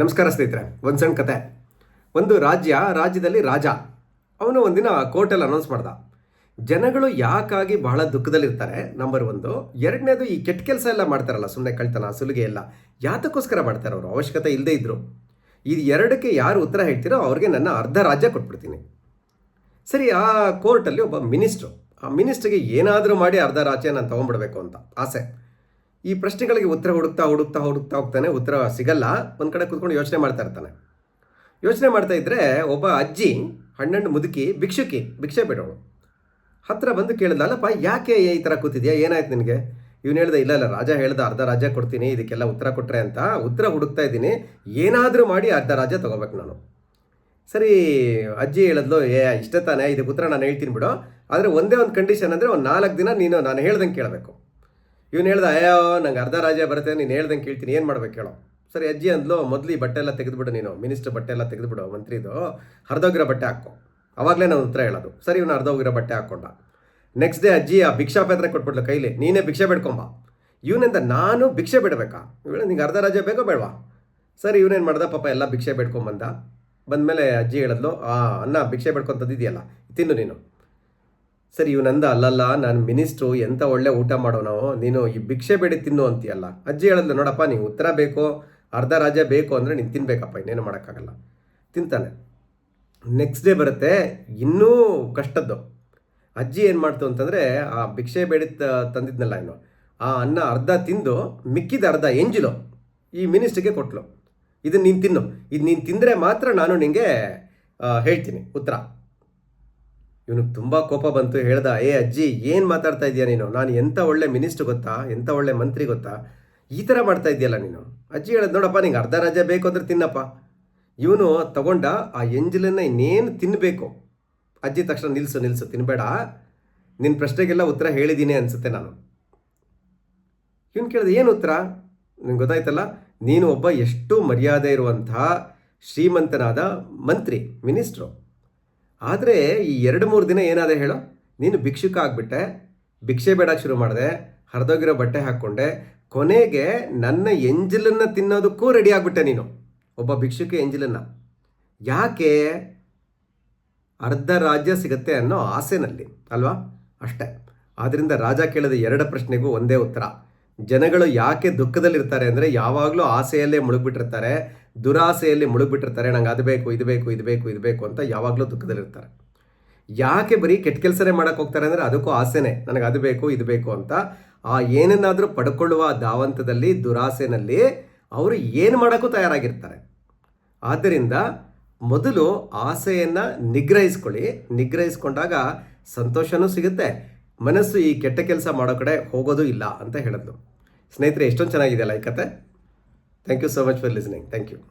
ನಮಸ್ಕಾರ ಸ್ನೇಹಿತರೆ, ಒಂದು ಸಣ್ಣ ಕತೆ. ಒಂದು ರಾಜ್ಯ ರಾಜ್ಯದಲ್ಲಿ ರಾಜ. ಅವನು ಒಂದಿನ ಕೋರ್ಟಲ್ಲಿ ಅನೌನ್ಸ್ ಮಾಡ್ದ. ಜನಗಳು ಯಾಕಾಗಿ ಬಹಳ ದುಃಖದಲ್ಲಿರ್ತಾರೆ? ನಂಬರ್ ಒಂದು, ಎರಡನೇದು ಈ ಕೆಟ್ಟ ಕೆಲಸ ಎಲ್ಲ ಮಾಡ್ತಾರಲ್ಲ ಸುಮ್ಮನೆ ಕಳ್ತನ, ಸುಲಿಗೆ ಎಲ್ಲ. ಯಾತಕ್ಕೋಸ್ಕರ ಮಾಡ್ತಾರೆ ಅವರು? ಅವಶ್ಯಕತೆ ಇಲ್ಲದೇ ಇದ್ದರು ಇದು ಎರಡಕ್ಕೆ ಯಾರು ಉತ್ತರ ಹೇಳ್ತೀರೋ ಅವ್ರಿಗೆ ನನ್ನ ಅರ್ಧ ರಾಜ್ಯ ಕೊಟ್ಬಿಡ್ತೀನಿ. ಸರಿ, ಆ ಕೋರ್ಟಲ್ಲಿ ಒಬ್ಬ ಮಿನಿಸ್ಟ್ರು. ಆ ಮಿನಿಸ್ಟ್ರಿಗೆ ಏನಾದರೂ ಮಾಡಿ ಅರ್ಧ ರಾಜ್ಯ ನಾನು ತೊಗೊಂಡ್ಬಿಡ್ಬೇಕು ಅಂತ. ಆಸೆ. ಈ ಪ್ರಶ್ನೆಗಳಿಗೆ ಉತ್ತರ ಹುಡುಕ್ತಾ ಹುಡುಕ್ತಾ ಹುಡುಕ್ತಾ ಹೋಗ್ತಾನೆ, ಉತ್ತರ ಸಿಗಲ್ಲ. ಒಂದು ಕಡೆ ಕೂತ್ಕೊಂಡು ಯೋಚನೆ ಮಾಡ್ತಾ ಇರ್ತಾನೆ. ಯೋಚನೆ ಮಾಡ್ತಾ ಇದ್ರೆ ಒಬ್ಬ ಅಜ್ಜಿ ಹಣ್ಣಣ್ಣು ಮುದುಕಿ ಭಿಕ್ಷುಕಿ, ಭಿಕ್ಷೆ ಬಿಡೋಳು ಹತ್ರ ಬಂದು ಕೇಳಿದ ಅಲ್ಲಪ್ಪ, ಯಾಕೆ ಈ ಥರ ಕೂತಿದ್ಯಾ? ಏನಾಯ್ತು ನಿನಗೆ? ಇವನು ಹೇಳ್ದ, ಇಲ್ಲ ಇಲ್ಲ, ರಾಜ ಹೇಳ್ದ, ಅರ್ಧ ರಾಜ್ಯ ಕೊಡ್ತೀನಿ, ಇದಕ್ಕೆಲ್ಲ ಉತ್ತರ ಕೊಟ್ಟರೆ ಅಂತ ಉತ್ತರ ಹುಡುಕ್ತಾ ಇದ್ದೀನಿ. ಏನಾದರೂ ಮಾಡಿ ಅರ್ಧ ರಾಜ ತೊಗೋಬೇಕು ನಾನು. ಸರಿ, ಅಜ್ಜಿ ಹೇಳಿದ್ಲು, ಏ, ಇಷ್ಟ ತಾನೇ, ಇದಕ್ಕೆ ಉತ್ತರ ನಾನು ಹೇಳ್ತೀನಿ ಬಿಡು. ಆದರೆ ಒಂದೇ ಒಂದು ಕಂಡೀಷನ್ ಅಂದರೆ ಒಂದು ನಾಲ್ಕು ದಿನ ನೀನು, ನಾನು ಹೇಳ್ದಂಗೆ ಕೇಳಬೇಕು. ಇವನು ಹೇಳ್ದ, ಅಯ್ಯೋ, ನಂಗೆ ಅರ್ಧ ರಾಜ್ಯ ಬರುತ್ತೆ, ನೀನು ಹೇಳ್ದಂಗೆ ಕೇಳ್ತೀನಿ, ಏನು ಮಾಡ್ಬೇಕು ಹೇಳೋ ಸರಿ, ಅಜ್ಜಿ ಅಂದ್ಲು, ಮೊದಲು ಈ ಬಟ್ಟೆ ಎಲ್ಲ ತೆಗೆದುಬಿಡು ನೀನು, ಮಿನಿಸ್ಟರ್ ಬಟ್ಟೆ ಎಲ್ಲ ತೆಗೆದುಬಿಡು, ಮಂತ್ರಿದು ಹರಿದೋಗಿರೋ ಬಟ್ಟೆ ಹಾಕೋ. ಅವಾಗಲೇ ನಾನು ಉತ್ತರ ಹೇಳೋದು, ಸರಿ, ಇವನು ಹರಿದೋಗಿರೋ ಬಟ್ಟೆ ಹಾಕ್ಕೊಂಡ ನೆಕ್ಸ್ಟ್ ಡೇ ಅಜ್ಜಿ ಆ ಭಿಕ್ಷಾ ಪಾತ್ರೆ ಕೊಟ್ಬಿಡ್ಲು ಕೈಲಿ, ನೀನೇ ಭಿಕ್ಷೆ ಬೇಡ್ಕೊಂಬ, ಇವನಿಂದ ನಾನು ಭಿಕ್ಷೆ ಬಿಡಬೇಕಾ? ಇವಳು, ನಿಂಗೆ ಅರ್ಧ ರಾಜ್ಯ ಬೇಕೋ ಬೇಡವಾ? ಸರಿ, ಇವನೇನು ಮಾಡ್ದ, ಪಾಪ ಎಲ್ಲ ಭಿಕ್ಷೆ ಬೇಡ್ಕೊಂಬಂದ. ಬಂದಮೇಲೆ ಅಜ್ಜಿ ಹೇಳಿದ್ಲು, ಆ, ಅನ್ನ ಭಿಕ್ಷೆ ಬೇಡ್ಕೊಂತದ್ದಿದೆಯಲ್ಲ ತಿನ್ನು ನೀನು. ಸರಿ ಇವನಂದ ಅಲ್ಲಲ್ಲ, ನಾನು ಮಿನಿಸ್ಟ್ರು ಎಂಥ ಒಳ್ಳೆ ಊಟ ಮಾಡೋನು ನೀನು ಈ ಭಿಕ್ಷೆ ಬೇಡಿ ತಿನ್ನು ಅಂತೀಯಲ್ಲ? ಅಜ್ಜಿ ಹೇಳಿದ್ಲು, ನೋಡಪ್ಪ, ನೀವು ಉತ್ತರ ಬೇಕು, ಅರ್ಧ ರಾಜ ಬೇಕು ಅಂದರೆ ನೀನು ತಿನ್ಬೇಕಪ್ಪ, ಇನ್ನೇನು ಮಾಡೋಕ್ಕಾಗಲ್ಲ. ತಿಂತಾನೆ. ನೆಕ್ಸ್ಟ್ ಡೇ ಬರುತ್ತೆ, ಇನ್ನೂ ಕಷ್ಟದ್ದು. ಅಜ್ಜಿ ಏನು ಮಾಡ್ತು ಅಂತಂದರೆ, ಆ ಭಿಕ್ಷೆ ಬೇಡಿ ತಂದಿದ್ನಲ್ಲ ಇನ್ನು. ಆ ಅನ್ನ ಅರ್ಧ ತಿಂದು, ಮಿಕ್ಕಿದ ಅರ್ಧ ಎಂಜಿಲೋ ಈ ಮಿನಿಸ್ಟ್ರಿಗೆ ಕೊಟ್ಲು. ಇದನ್ನು ನೀನು ತಿನ್ನು. ಇದು ನೀನು ತಿಂದರೆ ಮಾತ್ರ ನಾನು ನಿನಗೆ ಹೇಳ್ತೀನಿ. ಉತ್ತರ. ಇವನಿಗೆ ತುಂಬ ಕೋಪ ಬಂತು. ಹೇಳ್ದ, ಏ ಅಜ್ಜಿ, ಏನು ಮಾತಾಡ್ತಾ ಇದೀಯ ನೀನು? ನಾನು ಎಂಥ ಒಳ್ಳೆ ಮಿನಿಸ್ಟ್ರ್ ಗೊತ್ತಾ? ಎಂಥ ಒಳ್ಳೆ ಮಂತ್ರಿ ಗೊತ್ತಾ? ಈ ಥರ ಮಾಡ್ತಾ ಇದೆಯಲ್ಲ ನೀನು? ಅಜ್ಜಿ ಹೇಳದ್ ನೋಡಪ್ಪ, ನಿಂಗೆ ಅರ್ಧ ರಾಜ್ಯ ಬೇಕು ಅಂದ್ರೆ ತಿನ್ನಪ್ಪ. ಇವನು ತಗೊಂಡ ಆ ಎಂಜಲನ್ನು ಇನ್ನೇನು ತಿನ್ನಬೇಕು ಅಜ್ಜಿ ತಕ್ಷಣ, ನಿಲ್ಸು ನಿಲ್ಸು ತಿನ್ನಬೇಡ ನಿನ್ನ ಪ್ರಶ್ನೆಗೆಲ್ಲ ಉತ್ತರ ಹೇಳಿದ್ದೀನಿ ಅನಿಸುತ್ತೆ ನಾನು. ಇವನು ಕೇಳಿದ, ಏನು ಉತ್ತರ? ನಿಂಗೆ ಗೊತ್ತಾಯ್ತಲ್ಲ, ನೀನು ಒಬ್ಬ ಎಷ್ಟು ಮರ್ಯಾದೆ ಇರುವಂತಹ ಶ್ರೀಮಂತನಾದ ಮಂತ್ರಿ, ಮಿನಿಸ್ಟ್ರು. ಆದರೆ ಈ ಎರಡು ಮೂರು ದಿನ ಏನಾದೆ ಹೇಳೋ? ನೀನು ಭಿಕ್ಷುಕ ಆಗಿಬಿಟ್ಟೆ, ಭಿಕ್ಷೆ ಬೇಡಕ್ಕೆ ಶುರು ಮಾಡಿದೆ, ಹರಿದೋಗಿರೋ ಬಟ್ಟೆ ಹಾಕ್ಕೊಂಡೆ, ಕೊನೆಗೆ ನನ್ನ ಎಂಜಲನ್ನು ತಿನ್ನೋದಕ್ಕೂ ರೆಡಿ ಆಗಿಬಿಟ್ಟೆ ನೀನು. ಒಬ್ಬ ಭಿಕ್ಷುಕ ಎಂಜಲನ್ನು. ಯಾಕೆ ಅರ್ಧ ರಾಜ್ಯ ಸಿಗುತ್ತೆ ಅನ್ನೋ ಆಸೆನಲ್ಲಿ, ಅಲ್ವಾ? ಅಷ್ಟೇ. ಆದ್ದರಿಂದ ರಾಜ ಕೇಳಿದ ಎರಡು ಪ್ರಶ್ನೆಗೂ ಒಂದೇ ಉತ್ತರ. ಜನಗಳು ಯಾಕೆ ದುಃಖದಲ್ಲಿರ್ತಾರೆ ಅಂದರೆ ಯಾವಾಗಲೂ ಆಸೆಯಲ್ಲೇ ಮುಳುಗ್ಬಿಟ್ಟಿರ್ತಾರೆ ದುರಾಸೆಯಲ್ಲಿ ಮುಳುಗ್ಬಿಟ್ಟಿರ್ತಾರೆ, ನಂಗೆ ಅದು ಬೇಕು, ಇದು ಬೇಕು ಇದು ಬೇಕು ಇದು ಬೇಕು ಅಂತ ಯಾವಾಗಲೂ ದುಃಖದಲ್ಲಿರ್ತಾರೆ ಯಾಕೆ ಬರೀ ಕೆಟ್ಟ ಕೆಲಸನೇ ಮಾಡಕ್ಕೆ ಹೋಗ್ತಾರೆ ಅಂದರೆ ಅದಕ್ಕೂ ಆಸೆನೇ, ನನಗೆ ಅದು ಬೇಕು, ಇದು ಬೇಕು ಅಂತ. ಆ ಏನನ್ನಾದರೂ ಪಡ್ಕೊಳ್ಳುವ ಧಾವಂತದಲ್ಲಿ, ದುರಾಸೆನಲ್ಲಿ ಅವರು ಏನು ಮಾಡೋಕ್ಕೂ ತಯಾರಾಗಿರ್ತಾರೆ. ಆದ್ದರಿಂದ ಮೊದಲು ಆಸೆಯನ್ನು ನಿಗ್ರಹಿಸ್ಕೊಳ್ಳಿ. ನಿಗ್ರಹಿಸ್ಕೊಂಡಾಗ ಸಂತೋಷನೂ ಸಿಗುತ್ತೆ. ಮನಸ್ಸು ಈ ಕೆಟ್ಟ ಕೆಲಸ ಮಾಡೋ ಕಡೆ ಹೋಗೋದು ಇಲ್ಲ ಅಂತ ಹೇಳಿದ್ನು ಸ್ನೇಹಿತರೆ, ಎಷ್ಟೊಂದು ಚೆನ್ನಾಗಿದೆಯಲ್ಲ ಈ ಕತೆ. Thank you so much for listening. Thank you.